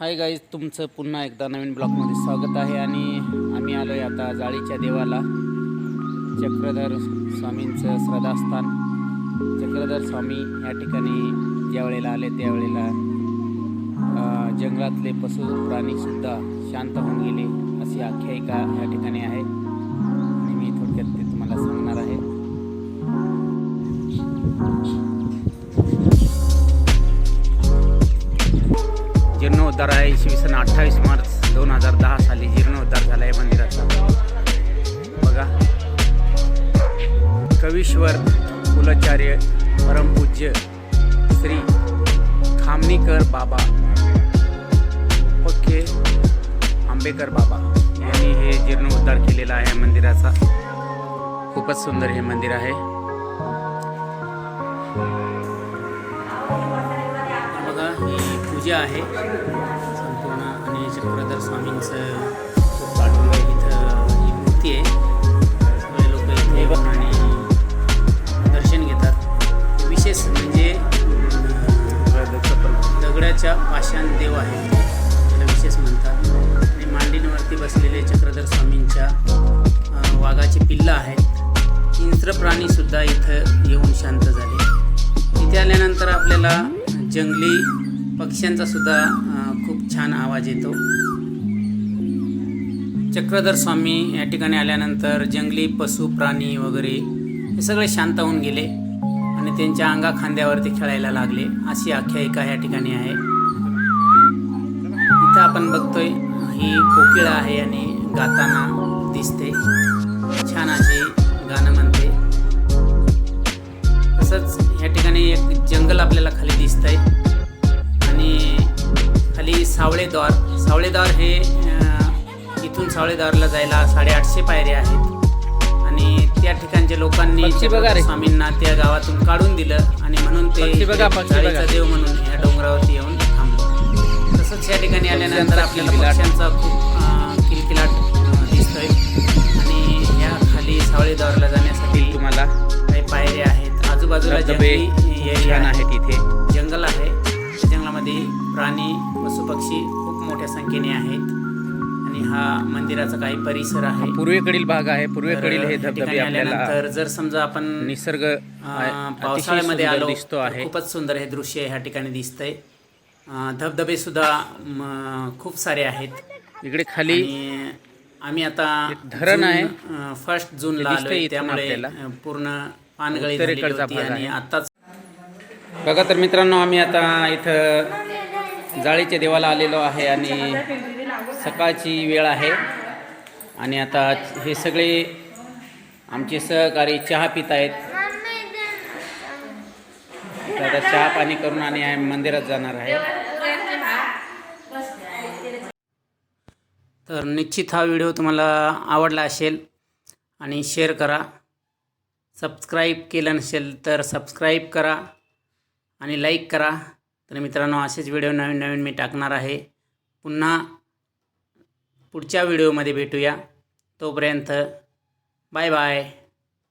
Hi guys तुमचं पुन्हा एकदा नवीन ब्लॉगमध्ये स्वागत आहे आणि आम्ही आलो आहे आता जाळीच्या देवाला चक्रधर स्वामींचं श्रद्धास्थान. चक्रधर स्वामी या ठिकाणी ज्या वेळेला आले त्यावेळेला जंगलातले पशु प्राणीसुद्धा शांत होऊन गेले अशी आख्यायिका या ठिकाणी आहे. जीर्णोद्धार आहे. इसवी सन अठ्ठावीस मार्च दोन हजार दहा साली जीर्णोद्धार झाला आहे मंदिराचा. बघा. कवीश्वर कुलाचार्य परमपूज्य श्री खामणीकर बाबा. पक्के आंबेकर बाबा यांनी हे जीर्णोद्धार केलेला आहे मंदिराचा. खूपच सुंदर हे मंदिर आहे. पूजा आहे. संपूर्ण आणि चक्रधर स्वामींचं खूप पाठवलं इथं ही मूर्ती आहे. सगळे लोक इथे येऊन आणि दर्शन घेतात. विशेष म्हणजे दगडाच्या पाषाण देव आहे. त्याला विशेष म्हणतात. आणि मांडींवरती बसलेले चक्रधर स्वामींच्या वाघाची पिल्लं आहेत. इंद्रप्राणीसुद्धा इथं येऊन शांत झाले. इथे आल्यानंतर आपल्याला जंगली पक्ष्यांचा सुद्धा खूप छान आवाज येतो. चक्रधर स्वामी या ठिकाणी आल्यानंतर जंगली पशु प्राणी वगैरे हे सगळे शांत होऊन गेले आणि त्यांच्या अंगा खांद्यावरती खेळायला लागले. अशी आख्यायिका या ठिकाणी आहे. इथं आपण बघतोय ही कोकिळ आहे आणि गाताना दिसते. छान असे गाणं म्हणते. तसंच या ठिकाणी एक जंगल आपल्याला खाली दिसतंय. आहे सावळेद्वार सावळेद्वार हे इथून सावळेद्वारला जायला साडेआठशे पायऱ्या आहेत. आणि त्या ठिकाणच्या लोकांनी स्वामींना त्या गावातून काढून दिलं आणि म्हणून ते बघा. देव म्हणून या डोंगरावरती येऊन थांबलो. तसंच या ठिकाणी आल्यानंतर आपल्याला. पक्ष्यांचा खूप किलकिलाट दिसतोय. आणि या खाली सावळेद्वारला जाण्यासाठी तुम्हाला काही पायऱ्या आहेत. आजूबाजूला जंगली एरिया आहे आहेत इथे. जंगल आहे. त्या जंगलामध्ये प्राणी पशुपक्षी खूप मोठ्या संख्येने आहेत. आणि हा मंदिराचा काही परिसर आहे. पूर्वेकडील भाग आहे. पूर्वेकडील हे धबधबे आल्यानंतर जर समजा आपण निसर्ग पावसाळ्यामध्ये आलो दिसतो आहे. खूपच सुंदर हे दृश्य ह्या ठिकाणी दिसतंय. धबधबे सुद्धा खूप सारे आहेत. इकडे खाली आम्ही आता धरण आहे. फर्स्ट आलोय. इथून त्यामुळे पूर्ण पानगळी आणि. आताच बघा तर मित्रांनो आम्ही आता इथं जाळीच्या देवाला आलेलो आहे आणि सकाळची वेळ आहे. आणि आता हे सगळे आमचे सहकारी चहा पित आहेत. आता चहा पाणी करून आणि आम्ही मंदिरात जाणार आहे. तर निश्चित हा व्हिडिओ तुम्हाला आवडला असेल आणि शेअर करा. सबस्क्राईब केलं नसेल तर सबस्क्राईब करा आणि लाईक करा. तर मित्रांनो असेच व्हिडिओ नवीन नवीन मी टाकणार आहे. पुन्हा पुढच्या व्हिडिओमध्ये भेटूया. तोपर्यंत बाय बाय